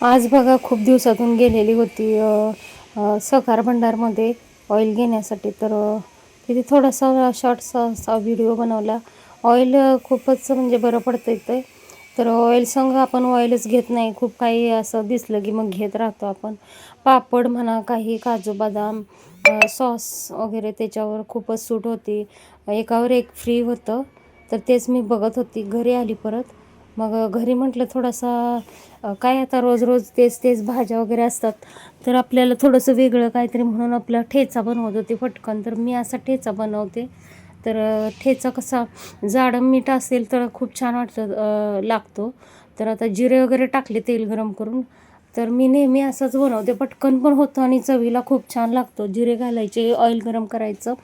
आज बघा खूप दिवसातून गेलेली होती सहकार भंडारमध्ये ऑइल घेण्यासाठी. तर तिथे थोडासा शॉर्टसा असा व्हिडिओ बनवला. ऑइल खूपच म्हणजे बरं पडतं इथे तर ऑइल संघ आपण ऑइलच घेत नाही. खूप काही असं दिसलं की मग घेत राहतो आपण. पापड म्हणा काही काजू बदाम सॉस वगैरे त्याच्यावर खूपच सूट होती. एकावर एक फ्री होतं. तर तेच मी बघत होती. घरी आली परत. मग घरी म्हटलं थोडासा काय आता रोज रोज तेच तेच भाज्या वगैरे असतात तर आपल्याला थोडंसं वेगळं काहीतरी म्हणून आपला ठेचा बनवत होते पटकन. तर मी असा ठेचा बनवते. तर ठेचा कसा जाडं मीठ असेल तर खूप छान वाटतं लागतो. तर आता जिरे वगैरे टाकले तेल गरम करून. तर मी नेहमी असंच बनवते. पटकन पण होतं आणि चवीला खूप छान लागतो. जिरे घालायचे ऑइल गरम करायचं.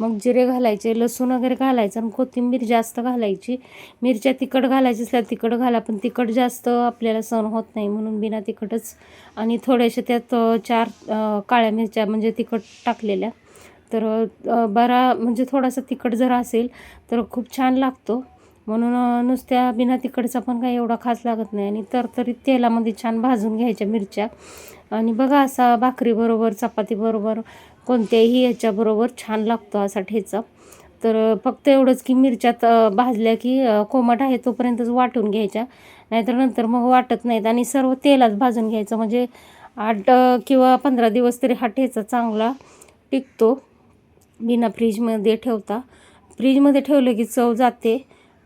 मग जिरे घालायचे लसूण वगैरे घालायचं आणि कोथिंबीर जास्त घालायची. मिरच्या तिखट घालायची असल्या तिखट घाला पण तिखट जास्त आपल्याला सहन होत नाही म्हणून बिना तिखटच. आणि थोड्याशा त्यात चार काळ्या मिरच्या म्हणजे तिखट टाकलेल्या. तर बरा म्हणजे थोडासा तिखट जर असेल तर खूप छान लागतो. म्हणून नुसत्या बिना तिकडचा पण काही एवढा खास लागत नाही. आणि तरतरीत तेलामध्ये छान भाजून घ्यायच्या मिरच्या. आणि बघा असा भाकरीबरोबर चपातीबरोबर कोणत्याही याच्याबरोबर छान लागतो असा ठेचा. तर फक्त एवढंच की मिरच्यात भाजल्या की कोमट आहे तोपर्यंतच वाटून घ्यायच्या. नाहीतर नंतर मग वाटत नाहीत आणि सर्व तेलात भाजून घ्यायचं. म्हणजे आठ किंवा पंधरा दिवस तरी हा ठेचा चांगला टिकतो. बिना फ्रीजमध्ये ठेवता. फ्रीजमध्ये ठेवलं की चव जाते.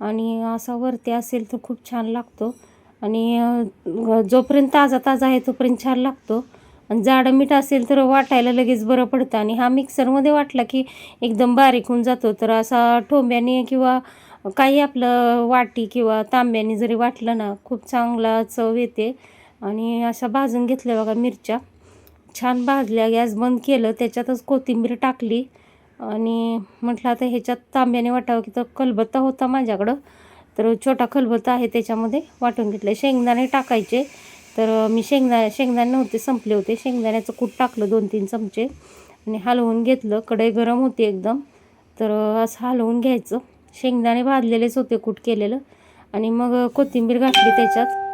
आणि असा वरती असेल तर खूप छान लागतो. आणि जोपर्यंत ताजा ताजा आहे तोपर्यंत छान लागतो. आणि जाडं मीठ असेल तर वाटायला लगेच बरं पडतं. आणि हा मिक्सरमध्ये वाटला की एकदम बारीक होऊन जातो. तर असा ठोंब्याने किंवा काही आपलं वाटी किंवा तांब्याने जरी वाटलं ना खूप चांगला चव येते. आणि अशा भाजून घेतल्या बघा मिरच्या. छान भाजल्या गॅस बंद केलं त्याच्यातच कोथिंबीर टाकली. आणि म्हटलं आता ह्याच्यात तांब्याने वाटावं की तर खलबत्ता होता माझ्याकडं. तर छोटा खलबत्ता आहे त्याच्यामध्ये वाटून घेतलं शेंगदाणे टाकायचे. तर मी शेंगदा शेंगदाणे नव्हते संपले होते. शेंगदाण्याचं कूट टाकलं दोन तीन चमचे. आणि हलवून घेतलं. कढई गरम होती एकदम. तर असं हलवून घ्यायचं. शेंगदाणे भाजलेलेच होते कूट केलेलं. आणि मग कोथिंबीर घातली त्याच्यात.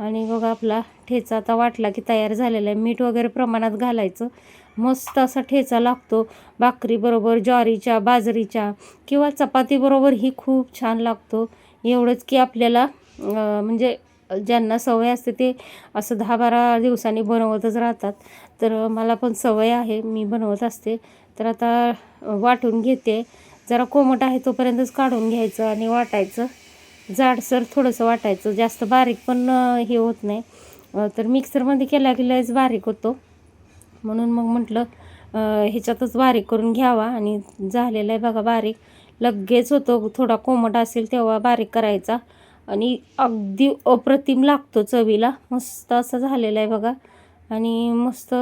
आणि बघा आपला ठेचा आता वाटला की तयार झालेला आहे. मीठ वगैरे प्रमाणात घालायचं. मस्त असा ठेचा लागतो. भाकरीबरोबर ज्वारीच्या बाजरीच्या किंवा चपातीबरोबर ही खूप छान लागतो. एवढंच की आपल्याला म्हणजे ज्यांना सवय असते ते असं दहा बारा दिवसांनी बनवतच राहतात. तर मला पण सवय आहे. मी बनवत असते. तर आता वाटून घेते. जरा कोमट आहे तोपर्यंतच काढून घ्यायचं आणि वाटायचं. जाडसर थोडंसं वाटायचं. जास्त बारीक पण हे होत नाही. तर मिक्सरमध्ये केला की लयच बारीक होतो. म्हणून मग म्हटलं ह्याच्यातच बारीक करून घ्यावा. आणि झालेला आहे बघा बारीक. लगेच होतो. थोडा कोमट असेल तेव्हा बारीक करायचा. आणि अगदी अप्रतिम लागतो चवीला. मस्त असं झालेला आहे बघा. आणि मस्त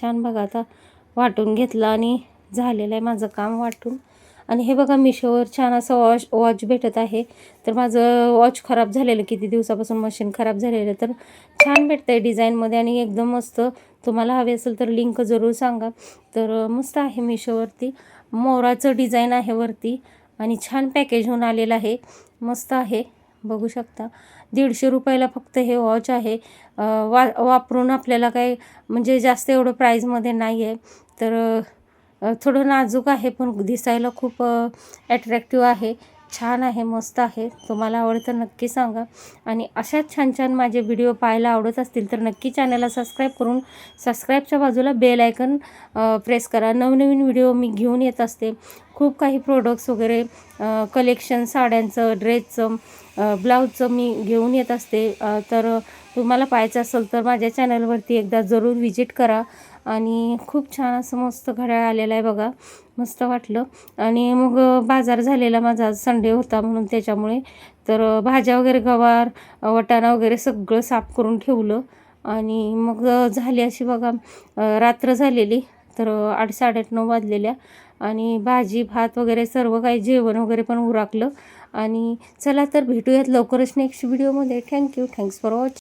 छान बघा आता वाटून घेतलं आणि झालेलं आहे माझं काम वाटून. आणि हे बघा मिशोवर छान असं वॉच वॉच भेटत आहे. तर माझं वॉच खराब झालेलं किती दिवसापासून मशीन खराब झालेलं तर छान भेटतं आहे डिझाईनमध्ये आणि एकदम मस्त. तुम्हाला हवे असेल तर लिंक जरूर सांगा. तर मस्त आहे मिशोवरती. मोराचं डिझाईन आहे वरती आणि छान पॅकेज होऊन आलेलं आहे. मस्त आहे. बघू शकता. दीडशे रुपयाला फक्त हे वॉच आहे. वा वापरून आपल्याला काही म्हणजे जास्त एवढं प्राईजमध्ये नाही आहे तर थोडं नाजूक आहे पण दिसायला खूप ॲट्रॅक्टिव्ह आहे. छान आहे मस्त आहे. तुम्हाला आवडतं नक्की सांगा. आणि अशाच छान छान माझे व्हिडिओ पाहायला आवडत असतील तर नक्की चॅनलला सबस्क्राईब करून सबस्क्राईबच्या बाजूला बेल आयकन प्रेस करा. नवनवीन व्हिडिओ मी घेऊन येत असते. खूप काही प्रोडक्ट्स वगैरे कलेक्शन साड्यांचं ड्रेसचं ब्लाऊजचं मी घेऊन येत असते. तर तुम्हाला पाहायचं असेल तर माझ्या चॅनलवरती एकदा जरूर व्हिजिट करा. आणि खूप छान असं मस्त घड्याळ आलेलं आहे बघा. मस्त वाटलं. आणि मग बाजार झालेला माझा आज संडे होता म्हणून त्याच्यामुळे तर भाज्या वगैरे गवार वटाणा वगैरे सगळं साफ करून ठेवलं. आणि मग झाली अशी बघा रात्र झालेली. तर आठ साडेआठ नऊ वाजलेल्या. आणि भाजी भात वगैरे सर्व काही जेवण वगैरे पण उराकलं. आणि चला तर भेटूयात लवकरच नेक्स्ट व्हिडिओमध्ये थँक्यू थँक्स फॉर वॉच